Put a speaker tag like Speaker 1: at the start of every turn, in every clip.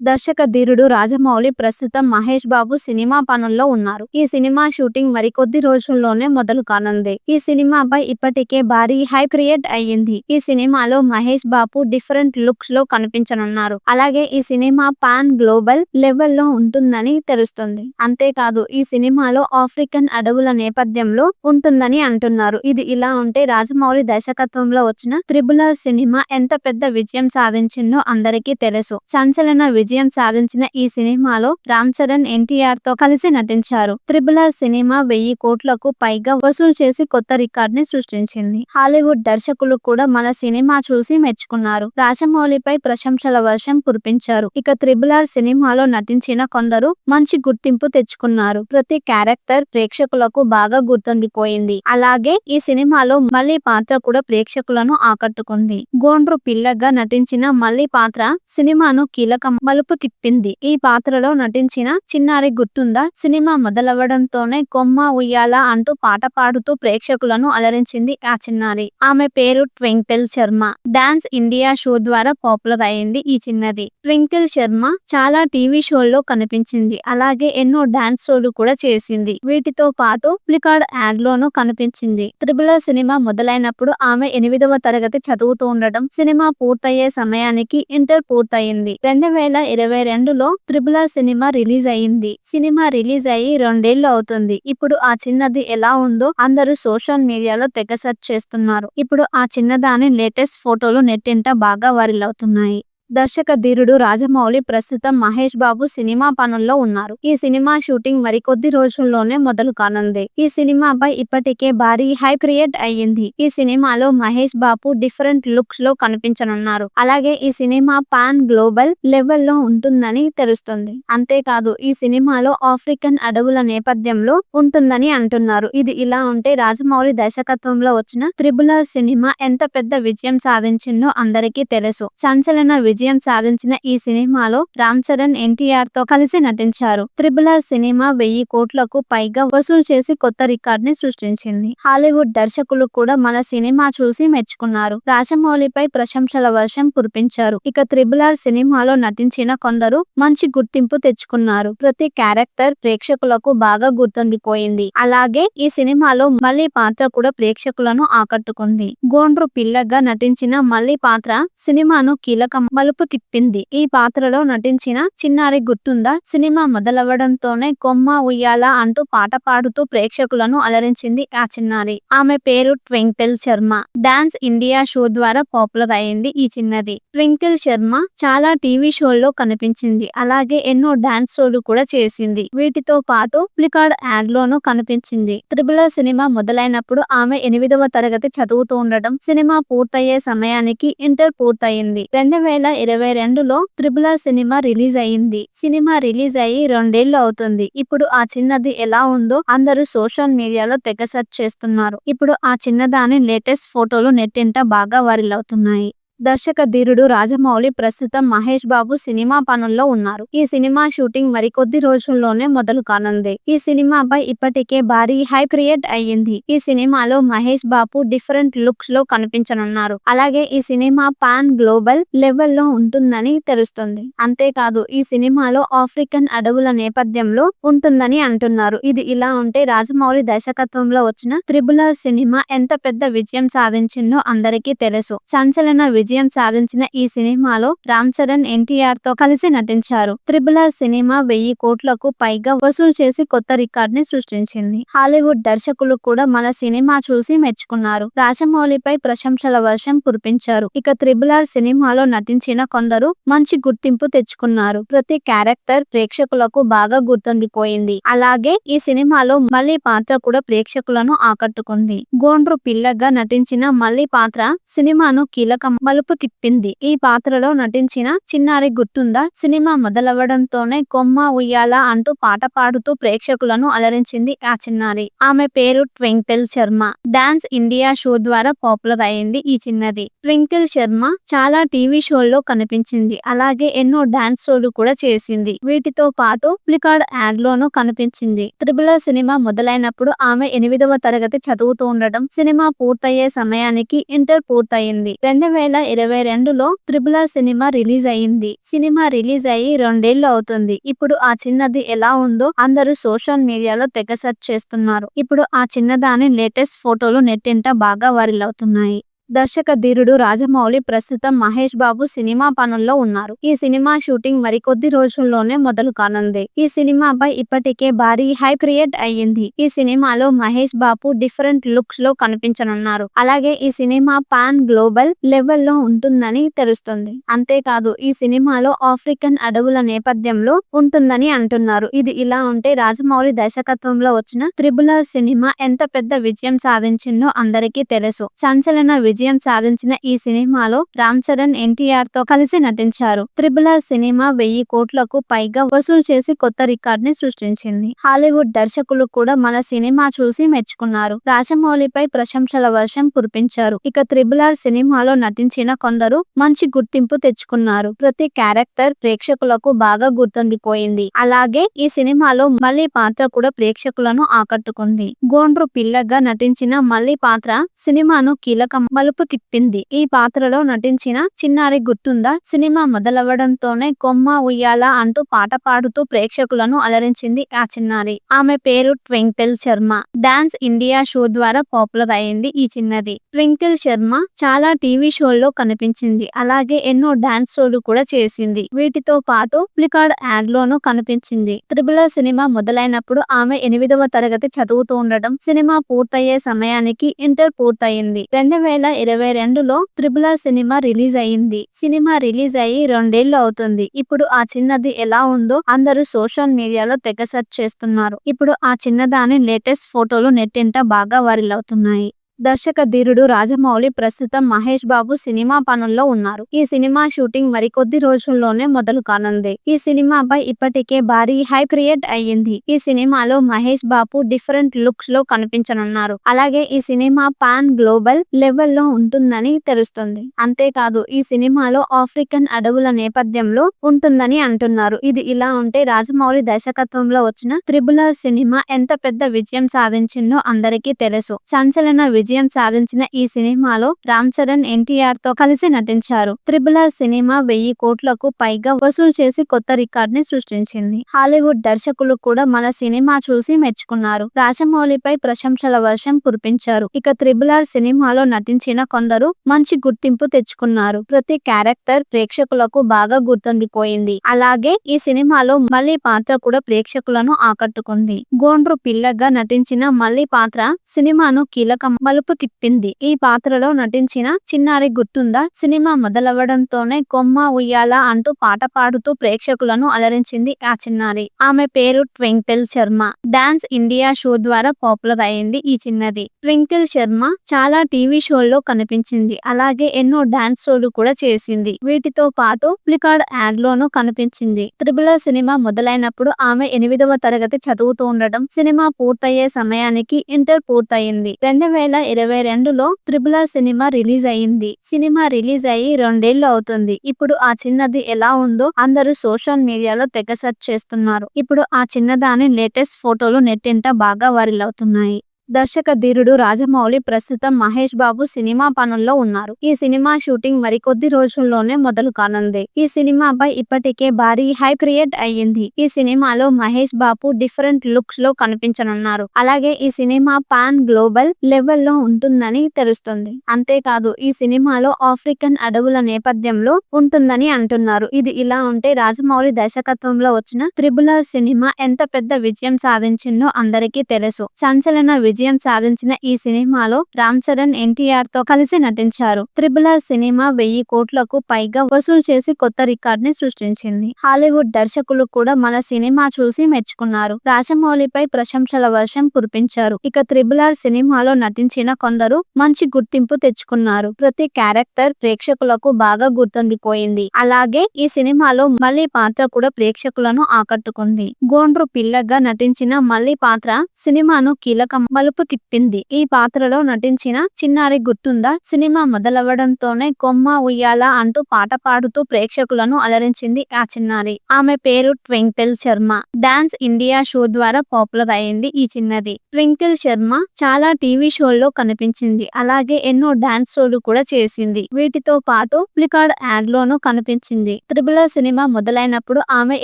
Speaker 1: దర్శక ధీరుడు రాజమౌళి ప్రస్తుతం మహేష్ బాబు సినిమా పనుల్లో ఉన్నారు. ఈ సినిమా షూటింగ్ మరికొద్ది రోజుల్లోనే మొదలు కానుంది. ఈ సినిమాపై ఇప్పటికే భారీ హై క్రియేట్ అయ్యింది. ఈ సినిమాలో మహేష్ బాబు డిఫరెంట్ లుక్స్లో కనిపించనున్నారు. అలాగే ఈ సినిమా పాన్ గ్లోబల్ లెవెల్లో ఉంటుందని తెలుస్తుంది. అంతేకాదు ఈ సినిమాలో ఆఫ్రికన్ అడవుల నేపథ్యంలో ఉంటుందని అంటున్నారు. ఇది ఇలా ఉంటే రాజమౌళి దర్శకత్వంలో వచ్చిన త్రిబుల్ సినిమా ఎంత పెద్ద విజయం సాధించిందో అందరికీ తెలుసు. సంచలన విజయం సాధించిన ఈ సినిమాలో రామ్ చరణ్ ఎన్టీఆర్తో కలిసి నటించారు. త్రిబుల్ ఆర్ సినిమా వెయ్యి కోట్లకు పైగా వసూలు చేసి కొత్త రికార్డ్ని సృష్టించింది. హాలీవుడ్ దర్శకులు కూడా మన సినిమా చూసి మెచ్చుకున్నారు. రాజమౌళిపై ప్రశంసల వర్షం కురిపించారు. ఇక త్రిబుల్ ఆర్ సినిమాలో నటించిన కొందరు మంచి గుర్తింపు తెచ్చుకున్నారు. ప్రతి క్యారెక్టర్ ప్రేక్షకులకు బాగా గుర్తుండిపోయింది. అలాగే ఈ సినిమాలో మళ్ళీ పాత్ర కూడా ప్రేక్షకులను ఆకట్టుకుంది. గోండ్రు పిల్లగా నటించిన మళ్ళీ పాత్ర సినిమాను కీలక మలుపు తిప్పింది. ఈ పాత్రలో నటించిన చిన్నారి గుర్తుందా? సినిమా మొదలవడంతోనే కొమ్మ ఉయ్యాల అంటూ పాట పాడుతూ ప్రేక్షకులను అలరించింది ఆ చిన్నారి. ఆమె పేరు Twinkle Sharma. Dance India show ద్వారా పాపులర్ అయింది ఈ చిన్నది. ట్వింకిల్ శర్మ చాలా టీవీ షోల్లో కనిపించింది. అలాగే ఎన్నో డాన్స్ షోలు కూడా చేసింది. వీటితో పాటు ఫ్లికార్డ్ యాడ్ లోనూ కనిపించింది. త్రిబుల సినిమా మొదలైనప్పుడు ఆమె ఎనిమిదవ తరగతి చదువుతూ ఉండడం సినిమా పూర్తయ్యే సమయానికి ఇంటర్ పూర్తయింది. రెండు వేల ఇరవై రెండులో త్రిబుల్ ఆర్ సినిమా రిలీజ్ అయింది సినిమా రిలీజ్ అయ్యి రెండేళ్ళు అవుతుంది. ఇప్పుడు ఆ చిన్నది ఎలా ఉందో అందరూ సోషల్ మీడియాలో తెగ సెర్చ్ చేస్తున్నారు. ఇప్పుడు ఆ చిన్నదాని లేటెస్ట్ ఫోటోలు నెట్టింట బాగా వైరల్ అవుతున్నాయి. దర్శక ధీరుడు రాజమౌళి ప్రస్తుతం మహేష్ బాబు సినిమా పనుల్లో ఉన్నారు. ఈ సినిమా షూటింగ్ మరికొద్ది రోజుల్లోనే మొదలు కానుంది. ఈ సినిమాపై ఇప్పటికే భారీ హై క్రియేట్ అయ్యింది. ఈ సినిమాలో మహేష్ బాబు డిఫరెంట్ లుక్స్లో కనిపించనున్నారు. అలాగే ఈ సినిమా పాన్ గ్లోబల్ లెవెల్లో ఉంటుందని తెలుస్తుంది. అంతేకాదు ఈ సినిమాలో ఆఫ్రికన్ అడవుల నేపథ్యంలో ఉంటుందని అంటున్నారు. ఇది ఇలా ఉంటే రాజమౌళి దర్శకత్వంలో వచ్చిన త్రిబుల్ సినిమా ఎంత పెద్ద విజయం సాధించిందో అందరికీ తెలుసు. సంచలన విజయం సాధించిన ఈ సినిమాలో రామ్ చరణ్ ఎన్టీఆర్తో కలిసి నటించారు. త్రిబుల్ ఆర్ సినిమా వెయ్యి కోట్లకు పైగా వసూలు చేసి కొత్త రికార్డ్ని సృష్టించింది. హాలీవుడ్ దర్శకులు కూడా మన సినిమా చూసి మెచ్చుకున్నారు. రాజమౌళిపై ప్రశంసల వర్షం కురిపించారు. ఇక త్రిబుల్ ఆర్ సినిమాలో నటించిన కొందరు మంచి గుర్తింపు తెచ్చుకున్నారు. ప్రతి క్యారెక్టర్ ప్రేక్షకులకు బాగా గుర్తుండిపోయింది. అలాగే ఈ సినిమాలో మళ్ళీ పాత్ర కూడా ప్రేక్షకులను ఆకట్టుకుంది. గోండ్రు పిల్లగా నటించిన మళ్ళీ పాత్ర సినిమాను కీలక తలుపు తిప్పింది. ఈ పాత్రలో నటించిన చిన్నారి గుర్తుందా? సినిమా మొదలవడంతోనే కొమ్మ ఉయ్యాల అంటూ పాట పాడుతూ ప్రేక్షకులను అలరించింది ఆ చిన్నారి. ఆమె పేరు Twinkle Sharma. Dance India show ద్వారా పాపులర్ అయింది ఈ చిన్నది. ట్వింకిల్ శర్మ చాలా టీవీ షోల్లో కనిపించింది. అలాగే ఎన్నో డాన్స్ షోలు కూడా చేసింది. వీటితో పాటు ఫ్లికార్డ్ యాడ్ లోనూ కనిపించింది. త్రిబుల సినిమా మొదలైనప్పుడు ఆమె ఎనిమిదవ తరగతి చదువుతూ ఉండడం సినిమా పూర్తయ్యే సమయానికి ఇంటర్ పూర్తయింది రెండు వేల ఇరవై రెండులో త్రిబుల్ ఆర్ సినిమా రిలీజ్ అయింది సినిమా రిలీజ్ అయ్యి రెండేళ్ళు అవుతుంది. ఇప్పుడు ఆ చిన్నది ఎలా ఉందో అందరూ సోషల్ మీడియాలో తెగ సెర్చ్ చేస్తున్నారు. ఇప్పుడు ఆ చిన్నదాని లేటెస్ట్ ఫోటో ఫోటోలు నెట్టింట బాగా వైరల్ అవుతున్నాయి. దర్శక ధీరుడు రాజమౌళి ప్రస్తుతం మహేష్ బాబు సినిమా పనుల్లో ఉన్నారు. ఈ సినిమా షూటింగ్ మరికొద్ది రోజుల్లోనే మొదలు కానుంది. ఈ సినిమాపై ఇప్పటికే భారీ హై క్రియేట్ అయ్యింది. ఈ సినిమాలో మహేష్ బాబు డిఫరెంట్ లుక్స్లో కనిపించనున్నారు. అలాగే ఈ సినిమా పాన్ గ్లోబల్ లెవెల్లో ఉంటుందని తెలుస్తుంది. అంతేకాదు ఈ సినిమాలో ఆఫ్రికన్ అడవుల నేపథ్యంలో ఉంటుందని అంటున్నారు. ఇది ఇలా ఉంటే రాజమౌళి దర్శకత్వంలో వచ్చిన త్రిబుల్ సినిమా ఎంత పెద్ద విజయం సాధించిందో అందరికీ తెలుసు. సంచలన విజయం సాధించిన ఈ సినిమాలో రామ్ చరణ్ ఎన్టీఆర్తో కలిసి నటించారు. త్రిబుల్ ఆర్ సినిమా వెయ్యి కోట్లకు పైగా వసూలు చేసి కొత్త రికార్డ్ని సృష్టించింది. హాలీవుడ్ దర్శకులు కూడా మన సినిమా చూసి మెచ్చుకున్నారు. రాజమౌళిపై ప్రశంసల వర్షం కురిపించారు. ఇక త్రిబుల్ ఆర్ సినిమాలో నటించిన కొందరు మంచి గుర్తింపు తెచ్చుకున్నారు. ప్రతి క్యారెక్టర్ ప్రేక్షకులకు బాగా గుర్తుండిపోయింది. అలాగే ఈ సినిమాలో మళ్ళీ పాత్ర కూడా ప్రేక్షకులను ఆకట్టుకుంది. గోండ్రు పిల్లగా నటించిన మళ్ళీ పాత్ర సినిమాను కీలక మలుపు తిప్పింది. ఈ పాత్రలో నటించిన చిన్నారి గుర్తుందా? సినిమా మొదలవడంతోనే కొమ్మ ఉయ్యాల అంటూ పాట పాడుతూ ప్రేక్షకులను అలరించింది ఆ చిన్నారి. ఆమె పేరు Twinkle Sharma. Dance India show ద్వారా పాపులర్ అయింది ఈ చిన్నది. ట్వింకిల్ శర్మ చాలా టీవీ షోల్లో కనిపించింది. అలాగే ఎన్నో డాన్స్ షోలు కూడా చేసింది. వీటితో పాటు ఫ్లికార్డ్ యాడ్ లోనూ కనిపించింది. త్రిబుల సినిమా మొదలైనప్పుడు ఆమె ఎనిమిదవ తరగతి చదువుతూ ఉండడం సినిమా పూర్తయ్యే సమయానికి ఇంటర్ పూర్తయింది. రెండు వేల ఇరవై రెండులో త్రిబులర్ సినిమా రిలీజ్ అయింది సినిమా రిలీజ్ అయ్యి రెండేళ్ళు అవుతుంది. ఇప్పుడు ఆ చిన్నది ఎలా ఉందో అందరూ సోషల్ మీడియాలో తెగ సెర్చ్ చేస్తున్నారు. ఇప్పుడు ఆ చిన్నదాని లేటెస్ట్ ఫోటోలు నెట్టింట బాగా వైరల్ అవుతున్నాయి. దర్శక ధీరుడు రాజమౌళి ప్రస్తుతం మహేష్ బాబు సినిమా పనుల్లో ఉన్నారు. ఈ సినిమా షూటింగ్ మరికొద్ది రోజుల్లోనే మొదలు కానుంది. ఈ సినిమాపై ఇప్పటికే భారీ హై క్రియేట్ అయ్యింది. ఈ సినిమాలో మహేష్ బాబు డిఫరెంట్ లుక్స్లో కనిపించనున్నారు. అలాగే ఈ సినిమా పాన్ గ్లోబల్ లెవెల్లో ఉంటుందని తెలుస్తుంది. అంతేకాదు ఈ సినిమాలో ఆఫ్రికన్ అడవుల నేపథ్యంలో ఉంటుందని అంటున్నారు. ఇది ఇలా ఉంటే రాజమౌళి దర్శకత్వంలో వచ్చిన త్రిబులర్ సినిమా ఎంత పెద్ద విజయం సాధించిందో అందరికీ తెలుసు. సంచలన విజయం సాధించిన ఈ సినిమాలో రామ్ చరణ్ ఎన్టీఆర్తో కలిసి నటించారు. త్రిబుల్ ఆర్ సినిమా వెయ్యి కోట్లకు పైగా వసూలు చేసి కొత్త రికార్డ్ని సృష్టించింది. హాలీవుడ్ దర్శకులు కూడా మన సినిమా చూసి మెచ్చుకున్నారు. రాజమౌళిపై ప్రశంసల వర్షం కురిపించారు. ఇక త్రిబుల్ ఆర్ సినిమాలో నటించిన కొందరు మంచి గుర్తింపు తెచ్చుకున్నారు. ప్రతి క్యారెక్టర్ ప్రేక్షకులకు బాగా గుర్తుండిపోయింది. అలాగే ఈ సినిమాలో మళ్ళీ పాత్ర కూడా ప్రేక్షకులను ఆకట్టుకుంది. గోండ్రు పిల్లగా నటించిన మళ్ళీ పాత్ర సినిమాను కీలక తలుపు తిప్పింది. ఈ పాత్రలో నటించిన చిన్నారి గుర్తుందా? సినిమా మొదలవడంతోనే కొమ్మ ఉయ్యాల అంటూ పాట పాడుతూ ప్రేక్షకులను అలరించింది ఆ చిన్నారి. ఆమె పేరు Twinkle Sharma. Dance India show ద్వారా పాపులర్ అయింది ఈ చిన్నది. ట్వింకిల్ శర్మ చాలా టీవీ షోల్లో కనిపించింది. అలాగే ఎన్నో డాన్స్ షోలు కూడా చేసింది. వీటితో పాటు ఫ్లికార్డ్ యాడ్ లోనూ కనిపించింది. త్రిబుల సినిమా మొదలైనప్పుడు ఆమె ఎనిమిదవ తరగతి చదువుతూ ఉండడం సినిమా పూర్తయ్యే సమయానికి ఇంటర్ పూర్తయింది. రెండు వేల ఇరవై రెండులో త్రిబులర్ సినిమా రిలీజ్ అయింది సినిమా రిలీజ్ అయ్యి రెండేళ్ళు అవుతుంది. ఇప్పుడు ఆ చిన్నది ఎలా ఉందో అందరూ సోషల్ మీడియాలో తెగ సెర్చ్ చేస్తున్నారు. ఇప్పుడు ఆ చిన్నదాని లేటెస్ట్ ఫోటోలు నెట్టింట బాగా వైరల్ అవుతున్నాయి. దర్శక ధీరుడు రాజమౌళి ప్రస్తుతం మహేష్ బాబు సినిమా పనుల్లో ఉన్నారు. ఈ సినిమా షూటింగ్ మరికొద్ది రోజుల్లోనే మొదలు కానుంది. ఈ సినిమాపై ఇప్పటికే భారీ హై క్రియేట్ అయ్యింది. ఈ సినిమాలో మహేష్ బాబు డిఫరెంట్ లుక్స్లో కనిపించనున్నారు. అలాగే ఈ సినిమా పాన్ గ్లోబల్ లెవెల్లో ఉంటుందని తెలుస్తుంది. అంతేకాదు ఈ సినిమాలో ఆఫ్రికన్ అడవుల నేపథ్యంలో ఉంటుందని అంటున్నారు. ఇది ఇలా ఉంటే రాజమౌళి దర్శకత్వంలో వచ్చిన త్రిబులర్ సినిమా ఎంత పెద్ద విజయం సాధించిందో అందరికీ తెలుసు. సంచలన విజయం సాధించిన ఈ సినిమాలో రామ్ చరణ్ ఎన్టీఆర్తో కలిసి నటించారు. త్రిబుల్ ఆర్ సినిమా వెయ్యి కోట్లకు పైగా వసూలు చేసి కొత్త రికార్డ్ని సృష్టించింది. హాలీవుడ్ దర్శకులు కూడా మన సినిమా చూసి మెచ్చుకున్నారు. రాజమౌళిపై ప్రశంసల వర్షం కురిపించారు. ఇక త్రిబుల్ ఆర్ సినిమాలో నటించిన కొందరు మంచి గుర్తింపు తెచ్చుకున్నారు. ప్రతి క్యారెక్టర్ ప్రేక్షకులకు బాగా గుర్తుండిపోయింది. అలాగే ఈ సినిమాలో మళ్ళీ పాత్ర కూడా ప్రేక్షకులను ఆకట్టుకుంది. గోండ్రు పిల్లగా నటించిన మళ్ళీ పాత్ర సినిమాను కీలక తలుపు తిప్పింది. ఈ పాత్రలో నటించిన చిన్నారి గుర్తుందా? సినిమా మొదలవడంతోనే కొమ్మ ఉయ్యాల అంటూ పాట పాడుతూ ప్రేక్షకులను అలరించింది ఆ చిన్నారి. ఆమె పేరు Twinkle Sharma. Dance India show ద్వారా పాపులర్ అయింది ఈ చిన్నది. ట్వింకిల్ శర్మ చాలా టీవీ షోల్లో కనిపించింది. అలాగే ఎన్నో డాన్స్ షోలు కూడా చేసింది. వీటితో పాటు ఫ్లికార్డ్ యాడ్ లోనూ కనిపించింది. త్రిబుల సినిమా మొదలైనప్పుడు ఆమె ఎనిమిదవ తరగతి చదువుతూ ఉండడం సినిమా పూర్తయ్యే సమయానికి ఇంటర్ పూర్తయింది. రెండు వేల ఇరవై రెండులో త్రిబులర్ సినిమా రిలీజ్ అయింది సినిమా రిలీజ్ అయ్యి రెండేళ్ళు అవుతుంది. ఇప్పుడు ఆ చిన్నది ఎలా ఉందో అందరూ సోషల్ మీడియాలో తెగ సెర్చ్ చేస్తున్నారు. ఇప్పుడు ఆ చిన్నదాని లేటెస్ట్ ఫోటోలు నెట్టింట బాగా వైరల్ అవుతున్నాయి. దర్శక ధీరుడు రాజమౌళి ప్రస్తుతం మహేష్ బాబు సినిమా పనుల్లో ఉన్నారు. ఈ సినిమా షూటింగ్ మరికొద్ది రోజుల్లోనే మొదలు కానుంది. ఈ సినిమాపై ఇప్పటికే భారీ హై క్రియేట్ అయ్యింది. ఈ సినిమాలో మహేష్ బాబు డిఫరెంట్ లుక్స్లో కనిపించనున్నారు. అలాగే ఈ సినిమా పాన్ గ్లోబల్ లెవెల్లో ఉంటుందని తెలుస్తుంది. అంతేకాదు ఈ సినిమాలో ఆఫ్రికన్ అడవుల నేపథ్యంలో ఉంటుందని అంటున్నారు. ఇది ఇలా ఉంటే రాజమౌళి దర్శకత్వంలో వచ్చిన త్రిబులర్ సినిమా ఎంత పెద్ద విజయం సాధించిందో అందరికీ తెలుసు. సంచలన విజయం సాధించిన ఈ సినిమాలో రామ్ చరణ్ ఎన్టీఆర్తో కలిసి నటించారు. త్రిబుల్ ఆర్ సినిమా వెయ్యి కోట్లకు పైగా వసూలు చేసి కొత్త రికార్డ్ని సృష్టించింది. హాలీవుడ్ దర్శకులు కూడా మన సినిమా చూసి మెచ్చుకున్నారు. రాజమౌళిపై ప్రశంసల వర్షం కురిపించారు. ఇక త్రిబుల్ ఆర్ సినిమాలో నటించిన కొందరు మంచి గుర్తింపు తెచ్చుకున్నారు. ప్రతి క్యారెక్టర్ ప్రేక్షకులకు బాగా గుర్తుండిపోయింది. అలాగే ఈ సినిమాలో మళ్ళీ పాత్ర కూడా ప్రేక్షకులను ఆకట్టుకుంది. గోండ్రు పిల్లగా నటించిన మళ్ళీ పాత్ర సినిమాను కీలక తలుపు తిప్పింది. ఈ పాత్రలో నటించిన చిన్నారి గుర్తుందా? సినిమా మొదలవడంతోనే కొమ్మ ఉయ్యాల అంటూ పాట పాడుతూ ప్రేక్షకులను అలరించింది ఆ చిన్నారి. ఆమె పేరు Twinkle Sharma. Dance India show ద్వారా పాపులర్ అయింది ఈ చిన్నది. ట్వింకిల్ శర్మ చాలా టీవీ షోల్లో కనిపించింది. అలాగే ఎన్నో డాన్స్ షోలు కూడా చేసింది. వీటితో పాటు ఫ్లికార్డ్ యాడ్ లోనూ కనిపించింది. త్రిబుల సినిమా మొదలైనప్పుడు ఆమె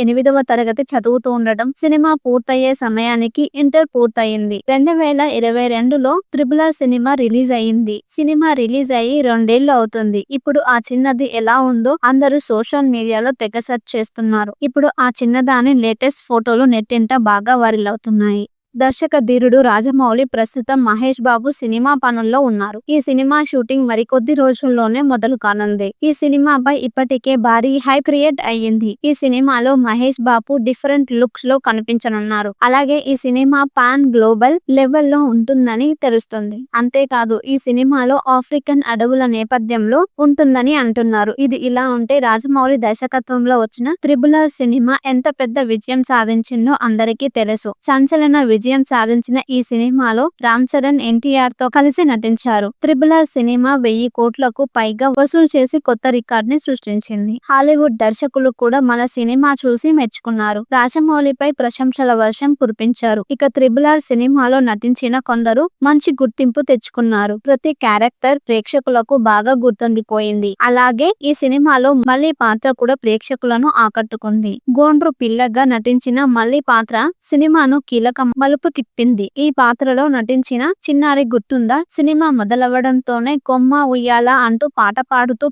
Speaker 1: ఎనిమిదవ తరగతి చదువుతూ ఉండడం సినిమా పూర్తయ్యే సమయానికి ఇంటర్ పూర్తయింది. రెండు వేల ఇరవై రెండులో త్రిబులర్ సినిమా రిలీజ్ అయింది సినిమా రిలీజ్ అయ్యి రెండేళ్ళు అవుతుంది. ఇప్పుడు ఆ చిన్నది ఎలా ఉందో అందరూ సోషల్ మీడియాలో తెగ సెర్చ్ చేస్తున్నారు. ఇప్పుడు ఆ చిన్నదాని లేటెస్ట్ ఫోటోలు నెట్టింట బాగా వైరల్ అవుతున్నాయి. దర్శక ధీరుడు రాజమౌళి ప్రస్తుతం మహేష్ బాబు సినిమా పనుల్లో ఉన్నారు. ఈ సినిమా షూటింగ్ మరికొద్ది రోజుల్లోనే మొదలు కానుంది. ఈ సినిమాపై ఇప్పటికే భారీ హై క్రియేట్ అయ్యింది. ఈ సినిమాలో మహేష్ బాబు డిఫరెంట్ లుక్స్లో కనిపించనున్నారు. అలాగే ఈ సినిమా పాన్ గ్లోబల్ లెవెల్లో ఉంటుందని తెలుస్తుంది. అంతేకాదు ఈ సినిమాలో ఆఫ్రికన్ అడవుల నేపథ్యంలో ఉంటుందని అంటున్నారు. ఇది ఇలా ఉంటే రాజమౌళి దర్శకత్వంలో వచ్చిన త్రిబులర్ సినిమా ఎంత పెద్ద విజయం సాధించిందో అందరికీ తెలుసు. సంచలన విజయం సాధించిన ఈ సినిమాలో రామ్ చరణ్ ఎన్టీఆర్తో కలిసి నటించారు. త్రిబుల్ ఆర్ సినిమా వెయ్యి కోట్లకు పైగా వసూలు చేసి కొత్త రికార్డ్ని సృష్టించింది. హాలీవుడ్ దర్శకులు కూడా మన సినిమా చూసి మెచ్చుకున్నారు. రాజమౌళిపై ప్రశంసల వర్షం కురిపించారు. ఇక త్రిబుల్ ఆర్ సినిమాలో నటించిన కొందరు మంచి గుర్తింపు తెచ్చుకున్నారు. ప్రతి క్యారెక్టర్ ప్రేక్షకులకు బాగా గుర్తుండిపోయింది. అలాగే ఈ సినిమాలో మళ్ళీ పాత్ర కూడా ప్రేక్షకులను ఆకట్టుకుంది. గోండ్రు పిల్లగా నటించిన మళ్ళీ పాత్ర సినిమాను కీలక తలుపు తిప్పింది. ఈ పాత్రలో నటించిన చిన్నారి గుర్తుందా? సినిమా మొదలవడంతోనే కొమ్మ ఉయ్యాల అంటూ పాట పాడుతూ